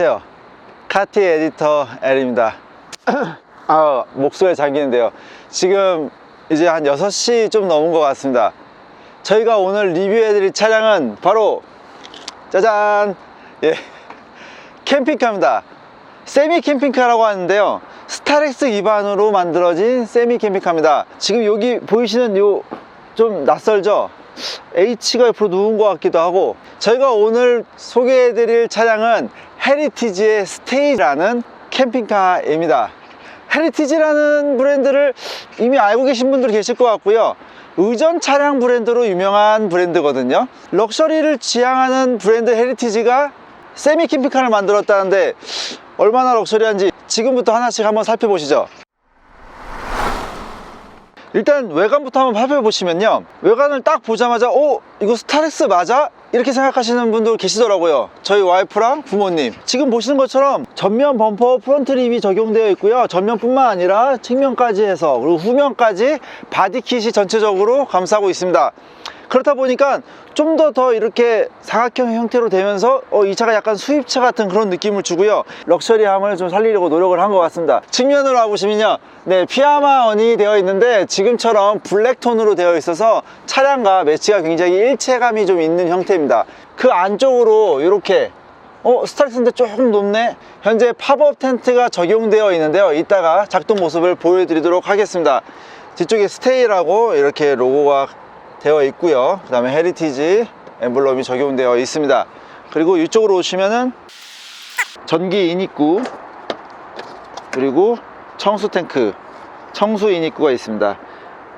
안녕하세요. 카티 에디터 L입니다. 아, 목소리 잠기는데요. 지금 이제 한 6시 좀 넘은 것 같습니다. 저희가 오늘 리뷰해드릴 차량은 바로 짜잔! 예. 캠핑카입니다. 세미 캠핑카라고 하는데요. 스타렉스 기반으로 만들어진 세미 캠핑카입니다. 지금 여기 보이시는 요 좀 낯설죠? H가 옆으로 누운 것 같기도 하고 저희가 오늘 소개해드릴 차량은 헤리티지의 스테이라는 캠핑카입니다. 헤리티지라는 브랜드를 이미 알고 계신 분들 계실 것 같고요. 의전 차량 브랜드로 유명한 브랜드거든요. 럭셔리를 지향하는 브랜드 헤리티지가 세미 캠핑카를 만들었다는데 얼마나 럭셔리한지 지금부터 하나씩 한번 살펴보시죠. 일단 외관부터 한번 살펴보시면요 외관을 딱 보자마자 오 이거 스타렉스 맞아? 이렇게 생각하시는 분들 계시더라고요. 저희 와이프랑 부모님. 지금 보시는 것처럼 전면 범퍼 프론트 립이 적용되어 있고요. 전면뿐만 아니라 측면까지 해서 그리고 후면까지 바디킷이 전체적으로 감싸고 있습니다 그렇다 보니까 좀더더 이렇게 사각형 형태로 되면서 어, 이 차가 약간 수입차 같은 그런 느낌을 주고요. 럭셔리함을 좀 살리려고 노력을 한 것 같습니다. 측면으로 와보시면요. 네 피아마언이 되어 있는데 지금처럼 블랙톤으로 되어 있어서 차량과 매치가 굉장히 일체감이 좀 있는 형태입니다. 그 안쪽으로 이렇게 어 스타렉스인데 조금 높네? 현재 팝업 텐트가 적용되어 있는데요. 이따가 작동 모습을 보여드리도록 하겠습니다. 뒤쪽에 스테이라고 이렇게 로고가 되어 있고요. 그 다음에 헤리티지 엠블럼이 적용되어 있습니다. 그리고 이쪽으로 오시면은 전기 인입구 그리고 청수 탱크 청수 인입구가 있습니다.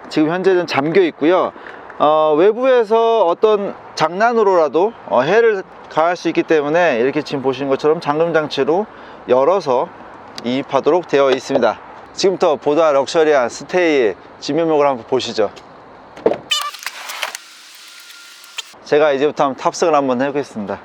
지금 현재는 잠겨 있고요. 어, 외부에서 어떤 장난으로라도 어, 해를 가할 수 있기 때문에 이렇게 지금 보시는 것처럼 잠금 장치로 열어서 이입하도록 되어 있습니다. 지금부터 보다 럭셔리한 스테이의 진면목을 한번 보시죠 제가 이제부터 한번 탑승을 한번 해보겠습니다.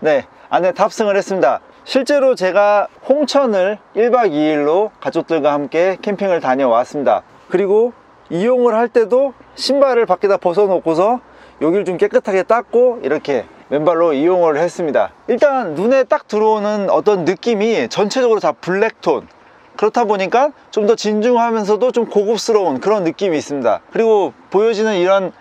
네 안에 탑승을 했습니다. 실제로 제가 홍천을 1박 2일로 가족들과 함께 캠핑을 다녀왔습니다. 그리고 이용을 할 때도 신발을 밖에다 벗어놓고서 여기를 좀 깨끗하게 닦고 이렇게 맨발로 이용을 했습니다. 일단 눈에 딱 들어오는 어떤 느낌이 전체적으로 다 블랙톤. 그렇다 보니까 좀 더 진중하면서도 좀 고급스러운 그런 느낌이 있습니다. 그리고 보여지는 이런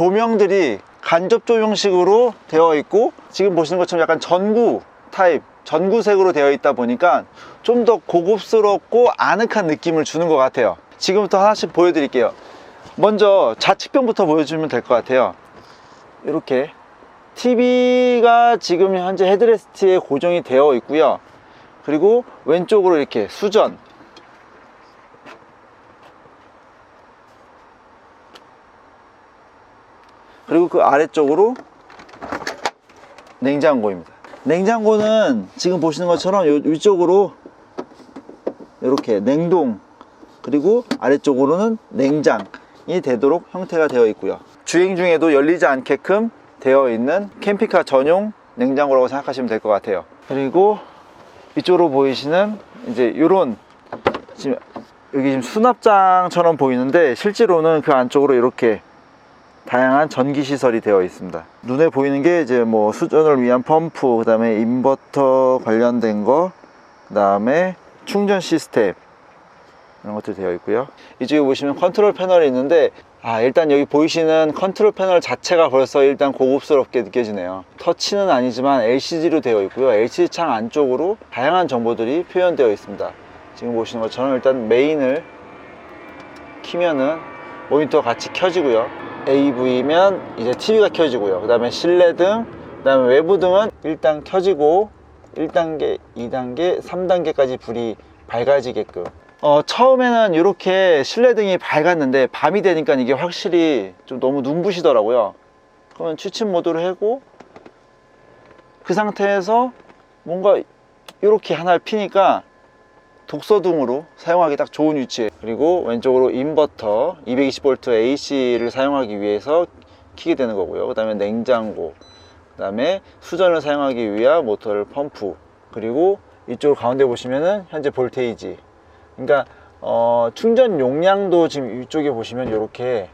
조명들이 간접 조명식으로 되어 있고 지금 보시는 것처럼 약간 전구 타입 전구색으로 되어 있다 보니까 좀 더 고급스럽고 아늑한 느낌을 주는 것 같아요. 지금부터 하나씩 보여드릴게요. 먼저 좌측편부터 보여주면 될 것 같아요. 이렇게 TV가 지금 현재 헤드레스트에 고정이 되어 있고요. 그리고 왼쪽으로 이렇게 수전 그리고 그 아래쪽으로 냉장고입니다. 냉장고는 지금 보시는 것처럼 요, 위쪽으로 이렇게 냉동 그리고 아래쪽으로는 냉장이 되도록 형태가 되어 있고요. 주행 중에도 열리지 않게끔 되어 있는 캠핑카 전용 냉장고라고 생각하시면 될 것 같아요. 그리고 이쪽으로 보이시는 이제 이런 지금 여기 지금 수납장처럼 보이는데 실제로는 그 안쪽으로 이렇게 다양한 전기 시설이 되어 있습니다. 눈에 보이는 게 이제 뭐 수전을 위한 펌프, 그 다음에 인버터 관련된 거, 그 다음에 충전 시스템 이런 것들이 되어 있고요. 이쪽에 보시면 컨트롤 패널이 있는데 아 일단 여기 보이시는 컨트롤 패널 자체가 벌써 일단 고급스럽게 느껴지네요. 터치는 아니지만 LCD로 되어 있고요. LCD 창 안쪽으로 다양한 정보들이 표현되어 있습니다. 지금 보시는 것처럼 일단 메인을 키면은 모니터 같이 켜지고요. AV면 이제 TV가 켜지고요. 그 다음에 실내등, 그 다음에 외부등은 일단 켜지고 1단계, 2단계, 3단계까지 불이 밝아지게끔 어, 처음에는 이렇게 실내등이 밝았는데 밤이 되니까 이게 확실히 좀 너무 눈부시더라고요. 그러면 취침 모드로 하고 그 상태에서 뭔가 이렇게 하나를 피니까 독서등으로 사용하기 딱 좋은 위치에 그리고 왼쪽으로 인버터 220V AC를 사용하기 위해서 키게 되는 거고요 그 다음에 냉장고 그 다음에 수전을 사용하기 위한 모터를 펌프 그리고 이쪽 가운데 보시면은 현재 볼테이지 그러니까 어, 충전 용량도 지금 이쪽에 보시면 이렇게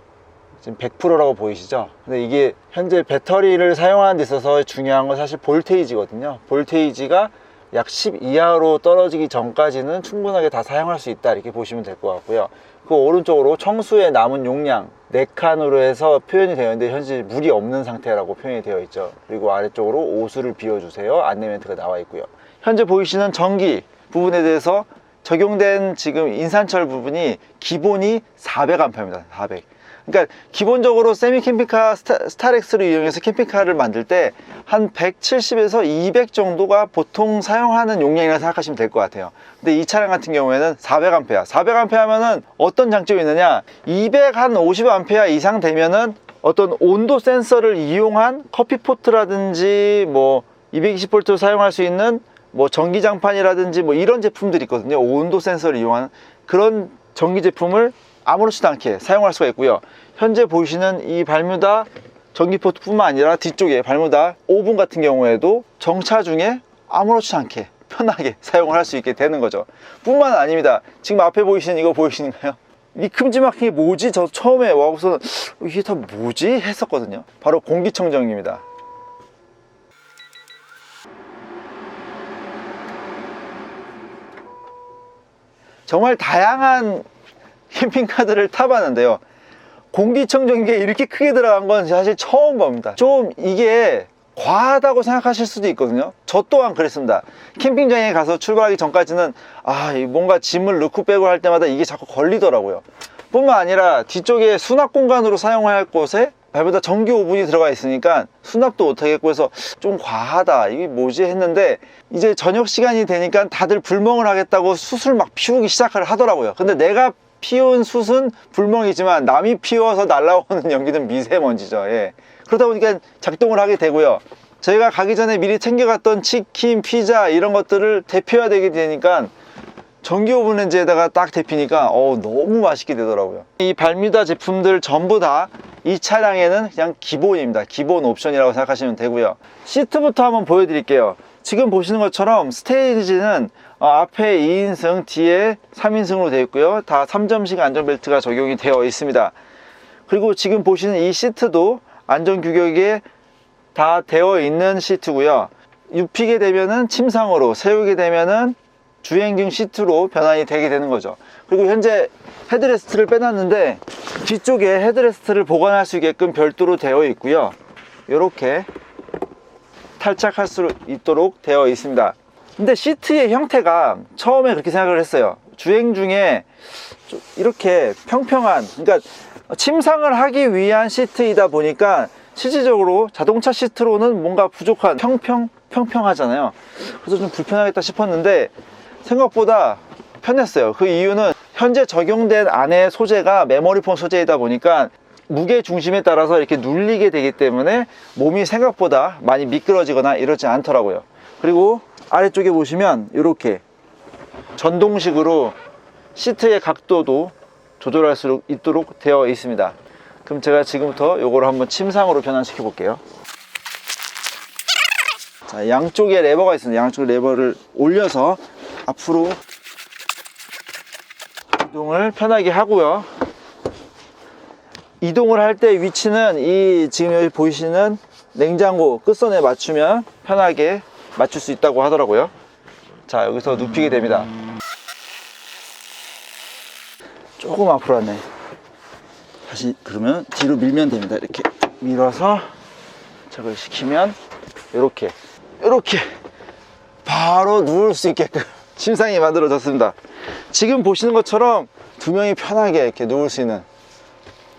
지금 100%라고 보이시죠? 근데 이게 현재 배터리를 사용하는 데 있어서 중요한 건 사실 볼테이지거든요. 볼테이지가 약 10 이하로 떨어지기 전까지는 충분하게 다 사용할 수 있다 이렇게 보시면 될 것 같고요. 그 오른쪽으로 청수에 남은 용량 4칸으로 해서 표현이 되어 있는데 현재 물이 없는 상태라고 표현이 되어 있죠. 그리고 아래쪽으로 오수를 비워주세요. 안내 멘트가 나와 있고요. 현재 보이시는 전기 부분에 대해서 적용된 지금 인산철 부분이 기본이 400A입니다. 400. 그러니까 기본적으로 세미 캠핑카 스타, 스타렉스를 이용해서 캠핑카를 만들 때 한 170에서 200 정도가 보통 사용하는 용량이라고 생각하시면 될 것 같아요. 근데 이 차량 같은 경우에는 400A. 400A 하면은 어떤 장점이 있느냐? 200한 50A 이상 되면은 어떤 온도 센서를 이용한 커피포트라든지 뭐 220V 사용할 수 있는 뭐 전기장판이라든지 뭐 이런 제품들이 있거든요. 온도 센서를 이용한 그런 전기 제품을 아무렇지도 않게 사용할 수가 있고요. 현재 보시는 이 발뮤다 전기포트 뿐만 아니라 뒤쪽에 발뮤다 오븐 같은 경우에도 정차 중에 아무렇지 않게 편하게 사용을 할 수 있게 되는 거죠. 뿐만 아닙니다. 지금 앞에 보이시는 이거 보이시는가요? 이 큼지막한 게 뭐지? 저 처음에 와고서 이게 다 뭐지? 했었거든요. 바로 공기청정기입니다. 정말 다양한 캠핑카들을 타봤는데요. 공기청정기가 이렇게 크게 들어간 건 사실 처음 봅니다. 좀 이게 과하다고 생각하실 수도 있거든요. 저 또한 그랬습니다. 캠핑장에 가서 출발하기 전까지는 아, 이 뭔가 짐을 넣고 빼고 할 때마다 이게 자꾸 걸리더라고요. 뿐만 아니라 뒤쪽에 수납 공간으로 사용할 곳에 발보다 전기 오븐이 들어가 있으니까 수납도 못하겠고 해서 좀 과하다 이게 뭐지 했는데 이제 저녁 시간이 되니까 다들 불멍을 하겠다고 숯을 막 피우기 시작을 하더라고요 근데 내가 피운 숯은 불멍이지만 남이 피워서 날라오는 연기는 미세먼지죠. 예. 그러다 보니까 작동을 하게 되고요. 저희가 가기 전에 미리 챙겨갔던 치킨, 피자 이런 것들을 데펴야 되게 되니까 전기 오븐 렌즈에다가 딱 데피니까 어 너무 맛있게 되더라고요. 이 발뮤다 제품들 전부 다 이 차량에는 그냥 기본입니다. 기본 옵션이라고 생각하시면 되고요. 시트부터 한번 보여드릴게요. 지금 보시는 것처럼 스테이지는 어, 앞에 2인승 뒤에 3인승으로 되어 있고요. 다 3점식 안전벨트가 적용이 되어 있습니다. 그리고 지금 보시는 이 시트도 안전규격에 다 되어 있는 시트고요. 눕히게 되면은 침상으로 세우게 되면은 주행 중 시트로 변환이 되게 되는 거죠. 그리고 현재 헤드레스트를 빼놨는데 뒤쪽에 헤드레스트를 보관할 수 있게끔 별도로 되어 있고요. 이렇게 탈착할 수 있도록 되어 있습니다 근데 시트의 형태가 처음에 그렇게 생각을 했어요. 주행 중에 좀 이렇게 평평한 그러니까 침상을 하기 위한 시트이다 보니까 실질적으로 자동차 시트로는 뭔가 부족한 평평 평평하잖아요. 그래서 좀 불편하겠다 싶었는데 생각보다 편했어요. 그 이유는 현재 적용된 안에 소재가 메모리폼 소재이다 보니까 무게 중심에 따라서 이렇게 눌리게 되기 때문에 몸이 생각보다 많이 미끄러지거나 이러지 않더라고요. 그리고 아래쪽에 보시면 이렇게 전동식으로 시트의 각도도 조절할 수 있도록 되어 있습니다. 그럼 제가 지금부터 이걸 한번 침상으로 변환시켜 볼게요. 자 양쪽에 레버가 있습니다. 양쪽 레버를 올려서 앞으로 이동을 편하게 하고요. 이동을 할 때 위치는 이 지금 여기 보이시는 냉장고 끝선에 맞추면 편하게 맞출 수 있다고 하더라고요. 자 여기서 눕히게 됩니다. 조금 앞으로 왔네. 다시 그러면 뒤로 밀면 됩니다. 이렇게 밀어서 저걸 시키면 이렇게 이렇게 바로 누울 수 있게끔 침상이 만들어졌습니다. 지금 보시는 것처럼 두 명이 편하게 이렇게 누울 수 있는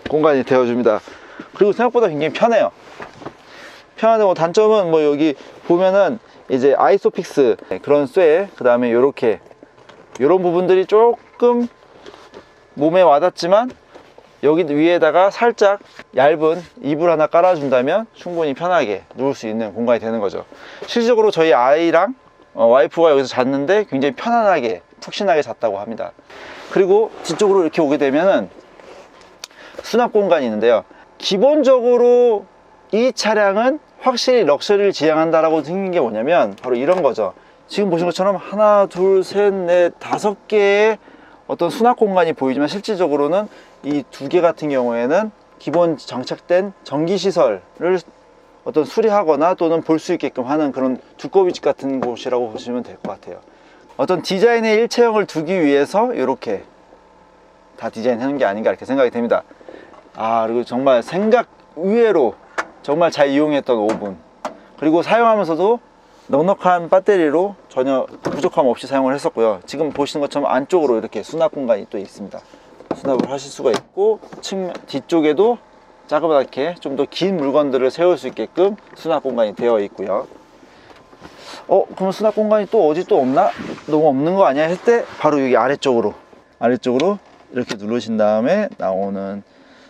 공간이 되어줍니다. 그리고 생각보다 굉장히 편해요 뭐 단점은 뭐 여기 보면은 이제 아이소픽스 그런 쇠 그 다음에 이렇게. 이런 부분들이 조금 몸에 와닿지만 여기 위에다가 살짝 얇은 이불 하나 깔아준다면 충분히 편하게 누울 수 있는 공간이 되는 거죠. 실질적으로 저희 아이랑 어, 와이프가 여기서 잤는데 굉장히 편안하게 푹신하게 잤다고 합니다. 그리고 뒤쪽으로 이렇게 오게 되면은 수납 공간이 있는데요. 기본적으로 이 차량은 확실히 럭셔리를 지향한다라고 생긴 게 뭐냐면 바로 이런 거죠 지금 보신 것처럼 하나 둘셋넷 다섯 개의 어떤 수납 공간이 보이지만 실질적으로는 이 두 개 같은 경우에는 기본 장착된 전기 시설을 어떤 수리하거나 또는 볼 수 있게끔 하는 그런 두꺼비집 같은 곳이라고 보시면 될 것 같아요. 어떤 디자인의 일체형을 두기 위해서 이렇게 다 디자인하는 게 아닌가 이렇게 생각이 됩니다. 아 그리고 정말 생각 의외로 정말 잘 이용했던 오븐 그리고 사용하면서도 넉넉한 배터리로 전혀 부족함 없이 사용을 했었고요. 지금 보시는 것처럼 안쪽으로 이렇게 수납 공간이 또 있습니다. 수납을 하실 수가 있고 측면 뒤쪽에도 자그맣게 좀 더 긴 물건들을 세울 수 있게끔 수납 공간이 되어 있고요. 어 그럼 수납 공간이 또 어디 또 없나? 너무 없는 거 아니야? 했을 때 바로 여기 아래쪽으로 아래쪽으로 이렇게 누르신 다음에 나오는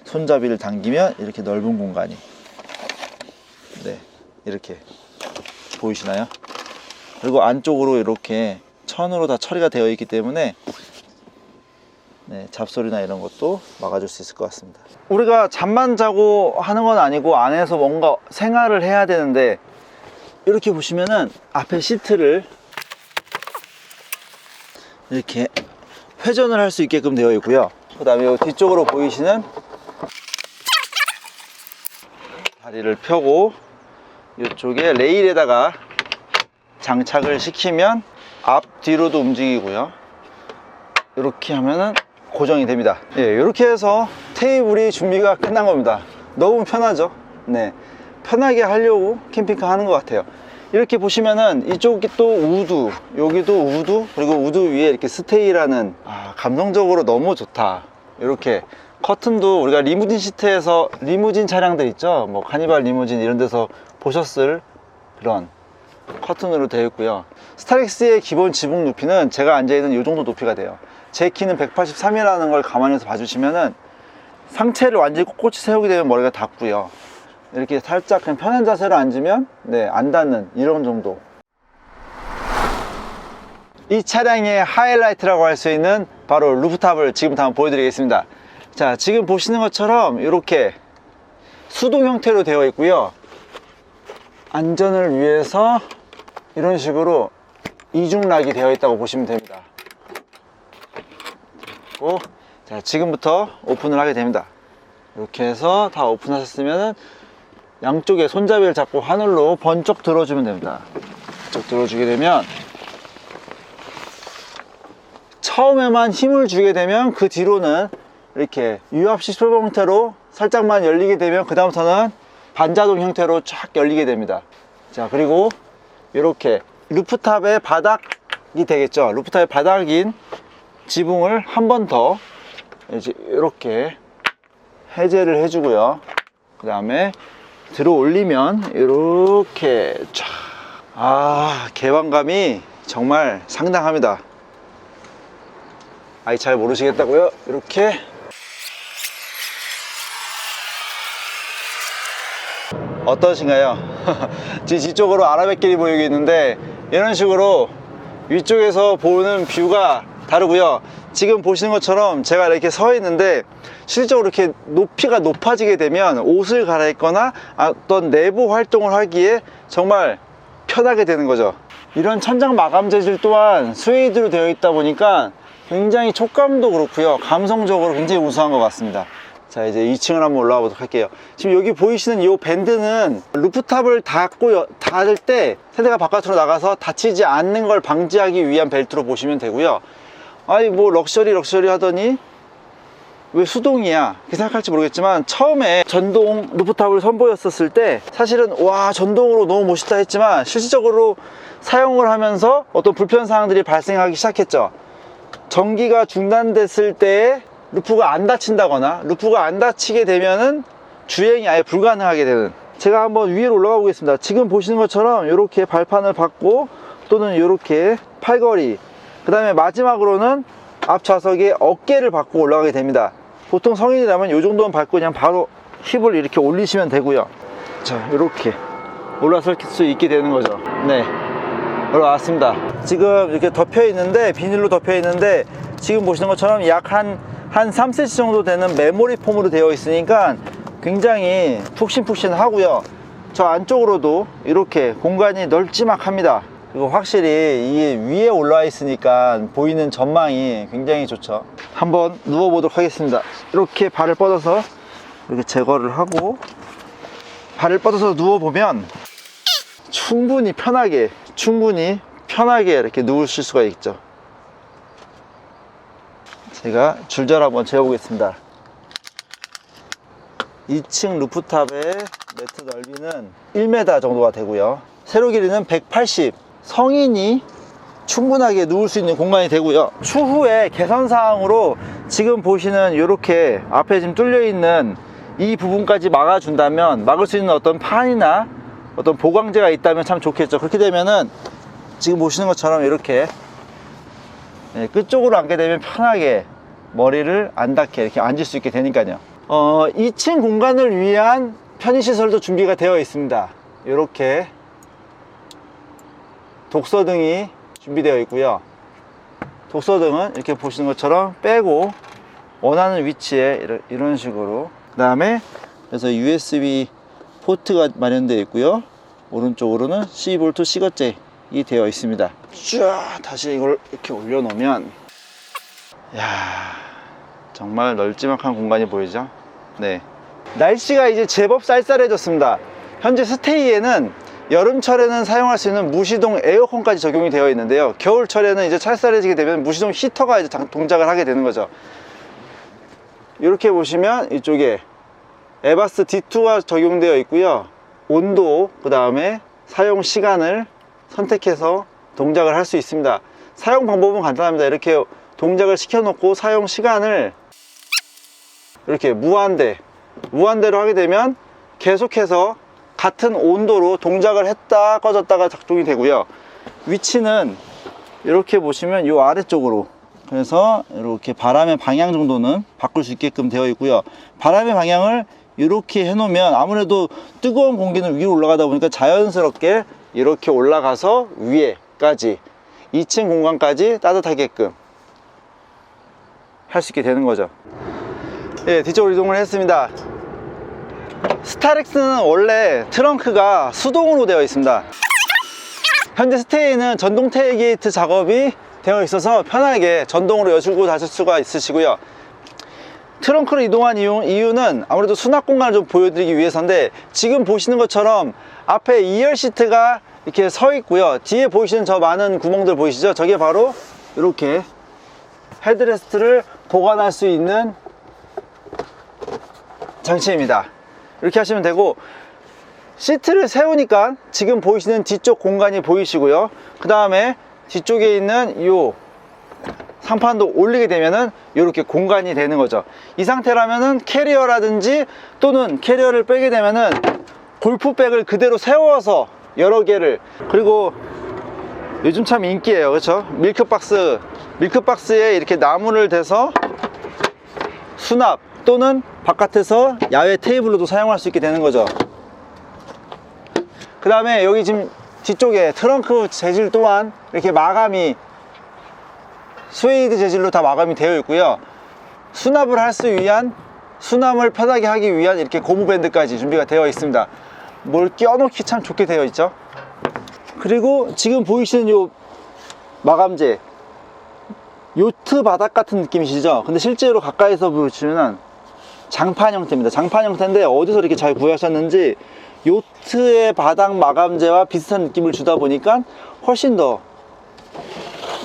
손잡이를 당기면 이렇게 넓은 공간이 네 이렇게 보이시나요? 그리고 안쪽으로 이렇게 천으로 다 처리가 되어 있기 때문에 네, 잡소리나 이런 것도 막아줄 수 있을 것 같습니다. 우리가 잠만 자고 하는 건 아니고 안에서 뭔가 생활을 해야 되는데 이렇게 보시면은 앞에 시트를 이렇게 회전을 할 수 있게끔 되어 있고요. 그 다음에 뒤쪽으로 보이시는 다리를 펴고 이쪽에 레일에다가 장착을 시키면 앞 뒤로도 움직이고요. 이렇게 하면은 고정이 됩니다. 예, 이렇게 해서 테이블이 준비가 끝난 겁니다. 너무 편하죠? 네. 편하게 하려고 캠핑카 하는 것 같아요. 이렇게 보시면은 이쪽이 또 우드, 여기도 우드, 그리고 우드 위에 이렇게 스테이라는 아, 감성적으로 너무 좋다. 이렇게 커튼도 우리가 리무진 시트에서 리무진 차량들 있죠? 뭐 카니발 리무진 이런 데서 보셨을 그런 커튼으로 되어 있고요. 스타렉스의 기본 지붕 높이는 제가 앉아있는 이 정도 높이가 돼요. 제 키는 183이라는 걸 감안해서 봐주시면은 상체를 완전히 꼿꼿이 세우게 되면 머리가 닿고요. 이렇게 살짝 그냥 편한 자세로 앉으면 네, 안 닿는 이런 정도. 이 차량의 하이라이트라고 할 수 있는 바로 루프탑을 지금부터 한번 보여드리겠습니다. 자, 지금 보시는 것처럼 이렇게 수동 형태로 되어 있고요. 안전을 위해서 이런 식으로 이중락이 되어 있다고 보시면 됩니다. 고, 자, 지금부터 오픈을 하게 됩니다. 이렇게 해서 다 오픈하셨으면 양쪽에 손잡이를 잡고 하늘로 번쩍 들어주면 됩니다. 번쩍 들어주게 되면 처음에만 힘을 주게 되면 그 뒤로는 이렇게 유압식 소형 형태로 살짝만 열리게 되면 그 다음부터는 반자동 형태로 쫙 열리게 됩니다. 자 그리고 이렇게 루프탑의 바닥이 되겠죠. 루프탑의 바닥인 지붕을 한 번 더 이렇게 해제를 해주고요. 그 다음에 들어 올리면 이렇게 쫙. 아, 개방감이 정말 상당합니다. 아이, 잘 모르시겠다고요? 이렇게. 어떠신가요? 지금 뒤쪽으로 아라뱃길이 보이고 있는데 이런 식으로 위쪽에서 보는 뷰가 다르고요. 지금 보시는 것처럼 제가 이렇게 서 있는데 실제로 이렇게 높이가 높아지게 되면 옷을 갈아입거나 어떤 내부 활동을 하기에 정말 편하게 되는 거죠. 이런 천장 마감 재질 또한 스웨이드로 되어 있다 보니까 굉장히 촉감도 그렇고요. 감성적으로 굉장히 우수한 것 같습니다. 자 이제 2층을 한번 올라가 보도록 할게요. 지금 여기 보이시는 이 밴드는 루프탑을 닫고 여- 닫을 때 세대가 바깥으로 나가서 다치지 않는 걸 방지하기 위한 벨트로 보시면 되고요. 아니 뭐 럭셔리 럭셔리 하더니 왜 수동이야? 이렇게 생각할지 모르겠지만 처음에 전동 루프탑을 선보였었을 때 사실은 와 전동으로 너무 멋있다 했지만 실질적으로 사용을 하면서 어떤 불편 사항들이 발생하기 시작했죠. 전기가 중단됐을 때 루프가 안 닫힌다거나 루프가 안 닫히게 되면은 주행이 아예 불가능하게 되는. 제가 한번 위로 올라가 보겠습니다. 지금 보시는 것처럼 이렇게 발판을 받고 또는 이렇게 팔걸이 그 다음에 마지막으로는 앞 좌석에 어깨를 받고 올라가게 됩니다. 보통 성인이라면 이 정도는 밟고 그냥 바로 힙을 이렇게 올리시면 되고요. 자 이렇게 올라설 수 있게 되는 거죠. 네. 올라왔습니다. 지금 이렇게 덮여 있는데 비닐로 덮여 있는데 지금 보시는 것처럼 약 한 한 3cm 정도 되는 메모리 폼으로 되어 있으니까 굉장히 푹신푹신 하고요. 저 안쪽으로도 이렇게 공간이 널찍막합니다. 그리고 확실히 이게 위에 올라와 있으니까 보이는 전망이 굉장히 좋죠. 한번 누워 보도록 하겠습니다. 이렇게 발을 뻗어서 이렇게 제거를 하고 발을 뻗어서 누워 보면 충분히 편하게 충분히 편하게 이렇게 누우실 수가 있죠 제가 줄절 한번 재보겠습니다. 2층 루프탑의 매트 넓이는 1m 정도가 되고요. 세로 길이는 180 성인이 충분하게 누울 수 있는 공간이 되고요. 추후에 개선 사항으로 지금 보시는 이렇게 앞에 지금 뚫려 있는 이 부분까지 막아준다면 막을 수 있는 어떤 판이나 어떤 보강제가 있다면 참 좋겠죠. 그렇게 되면은 지금 보시는 것처럼 이렇게 예, 끝쪽으로 앉게 되면 편하게 머리를 안 닿게 이렇게 앉을 수 있게 되니까요. 어, 2층 공간을 위한 편의시설도 준비가 되어 있습니다. 이렇게 독서 등이 준비되어 있고요. 독서 등은 이렇게 보시는 것처럼 빼고 원하는 위치에 이런, 식으로. 그 다음에 그래서 USB 포트가 마련되어 있고요. 오른쪽으로는 12V C거잭이 되어 있습니다. 쫙 다시 이걸 이렇게 올려놓으면 야 정말 널찍한 공간이 보이죠? 네. 날씨가 이제 제법 쌀쌀해졌습니다. 현재 스테이에는 여름철에는 사용할 수 있는 무시동 에어컨까지 적용이 되어 있는데요. 겨울철에는 이제 쌀쌀해지게 되면 무시동 히터가 이제 당- 동작을 하게 되는 거죠. 이렇게 보시면 이쪽에 에바스 D2가 적용되어 있고요. 온도 그 다음에 사용 시간을 선택해서 동작을 할 수 있습니다. 사용 방법은 간단합니다. 이렇게 동작을 시켜 놓고 사용 시간을 이렇게 무한대 무한대로 하게 되면 계속해서 같은 온도로 동작을 했다 꺼졌다가 작동이 되고요. 위치는 이렇게 보시면 이 아래쪽으로 그래서 이렇게 바람의 방향 정도는 바꿀 수 있게끔 되어 있고요. 바람의 방향을 이렇게 해 놓으면 아무래도 뜨거운 공기는 위로 올라가다 보니까 자연스럽게 이렇게 올라가서 위에까지 2층 공간까지 따뜻하게끔 할 수 있게 되는 거죠 예, 뒤쪽으로 이동을 했습니다. 스타렉스는 원래 트렁크가 수동으로 되어 있습니다. 현재 스테이는 전동 테일게이트 작업이 되어 있어서 편하게 전동으로 여실고 다실 수가 있으시고요. 트렁크로 이동한 이유, 이유는 아무래도 수납 공간을 좀 보여드리기 위해서인데 지금 보시는 것처럼 앞에 2열 시트가 이렇게 서 있고요. 뒤에 보이시는 저 많은 구멍들 보이시죠? 저게 바로 이렇게 헤드레스트를 보관할 수 있는 장치입니다. 이렇게 하시면 되고 시트를 세우니까 지금 보이시는 뒤쪽 공간이 보이시고요. 그 다음에 뒤쪽에 있는 이 상판도 올리게 되면은 이렇게 공간이 되는 거죠. 이 상태라면은 캐리어라든지 또는 캐리어를 빼게 되면은 골프백을 그대로 세워서 여러 개를. 그리고 요즘 참 인기예요. 그렇죠? 밀크박스 밀크박스에 이렇게 나무를 대서 수납 또는 바깥에서 야외 테이블로도 사용할 수 있게 되는 거죠. 그 다음에 여기 지금 뒤쪽에 트렁크 재질 또한 이렇게 마감이 스웨이드 재질로 다 마감이 되어 있고요. 수납을 할 수 위한 수납을 편하게 하기 위한 이렇게 고무밴드까지 준비가 되어 있습니다. 뭘 껴놓기 참 좋게 되어 있죠. 그리고 지금 보이시는 요 마감재 요트 바닥 같은 느낌이시죠? 근데 실제로 가까이서 보시면 장판 형태입니다. 장판 형태인데 어디서 이렇게 잘 구하셨는지 요트의 바닥 마감재와 비슷한 느낌을 주다 보니까 훨씬 더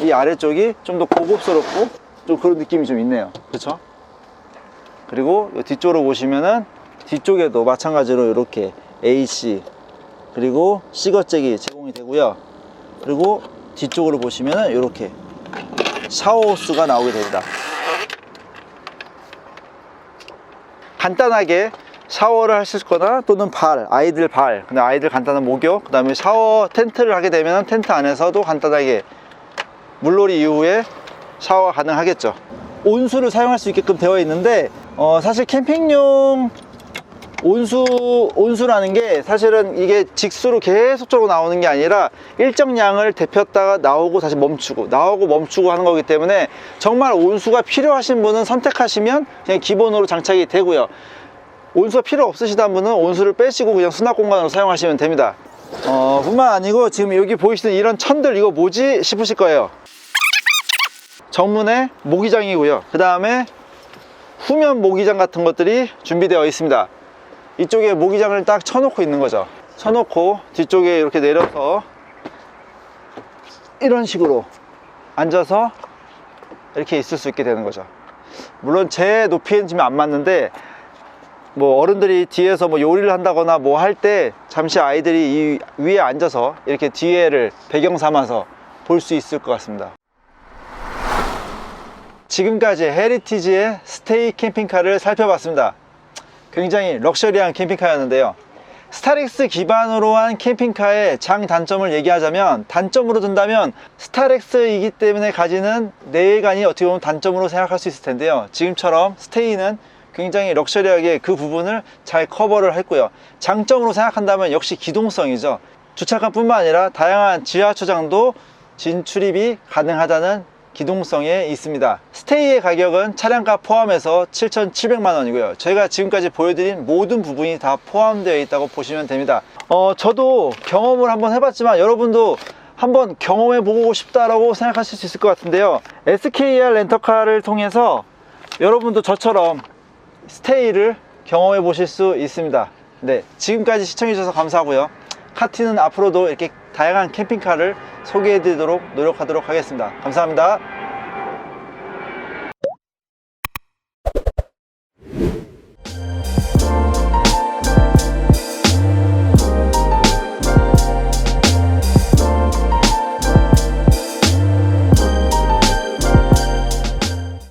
이 아래쪽이 좀 더 고급스럽고 좀 그런 느낌이 좀 있네요. 그렇죠 그리고 요 뒤쪽으로 보시면은 뒤쪽에도 마찬가지로 이렇게 AC 그리고 C거잭이 제공이 되고요. 그리고 뒤쪽으로 보시면은 이렇게 샤워 호스가 나오게 됩니다 간단하게 샤워를 하실 거나 또는 발, 아이들 발, 근데 아이들 간단한 목욕, 그 다음에 샤워 텐트를 하게 되면 텐트 안에서도 간단하게 물놀이 이후에 샤워가 가능하겠죠. 온수를 사용할 수 있게끔 되어 있는데, 어, 사실 캠핑용 온수, 온수라는 게 사실은 이게 직수로 계속적으로 나오는 게 아니라 일정 양을 데폈다가 나오고 다시 멈추고, 나오고 멈추고 하는 거기 때문에 정말 온수가 필요하신 분은 선택하시면 그냥 기본으로 장착이 되고요. 온수가 필요 없으시다는 분은 온수를 빼시고 그냥 수납 공간으로 사용하시면 됩니다. 어, 뿐만 아니고 지금 여기 보이시는 이런 천들 이거 뭐지 싶으실 거예요. 정문에 모기장이고요. 그 다음에 후면 모기장 같은 것들이 준비되어 있습니다 이쪽에 모기장을 딱 쳐놓고 있는 거죠. 쳐놓고 뒤쪽에 이렇게 내려서 이런 식으로 앉아서 이렇게 있을 수 있게 되는 거죠. 물론 제 높이는 지금 안 맞는데 뭐 어른들이 뒤에서 뭐 요리를 한다거나 뭐 할 때 잠시 아이들이 이 위에 앉아서 이렇게 뒤에를 배경 삼아서 볼 수 있을 것 같습니다. 지금까지 헤리티지의 스테이 캠핑카를 살펴봤습니다 굉장히 럭셔리한 캠핑카였는데요. 스타렉스 기반으로 한 캠핑카의 장단점을 얘기하자면 단점으로 든다면 스타렉스이기 때문에 가지는 내관이 어떻게 보면 단점으로 생각할 수 있을 텐데요. 지금처럼 스테이는 굉장히 럭셔리하게 그 부분을 잘 커버를 했고요. 장점으로 생각한다면 역시 기동성이죠. 주차감 뿐만 아니라 다양한 지하 주차장도 진출입이 가능하다는 기동성에 있습니다. 스테이의 가격은 차량가 포함해서 7,700만 원이고요. 저희가 지금까지 보여드린 모든 부분이 다 포함되어 있다고 보시면 됩니다. 어, 저도 경험을 한번 해봤지만 여러분도 한번 경험해 보고 싶다라고 생각하실 수 있을 것 같은데요. SKR 렌터카를 통해서 여러분도 저처럼 스테이를 경험해 보실 수 있습니다. 네 지금까지 시청해 주셔서 감사하고요 카티는 앞으로도 이렇게 다양한 캠핑카를 소개해 드리도록 노력하도록 하겠습니다. 감사합니다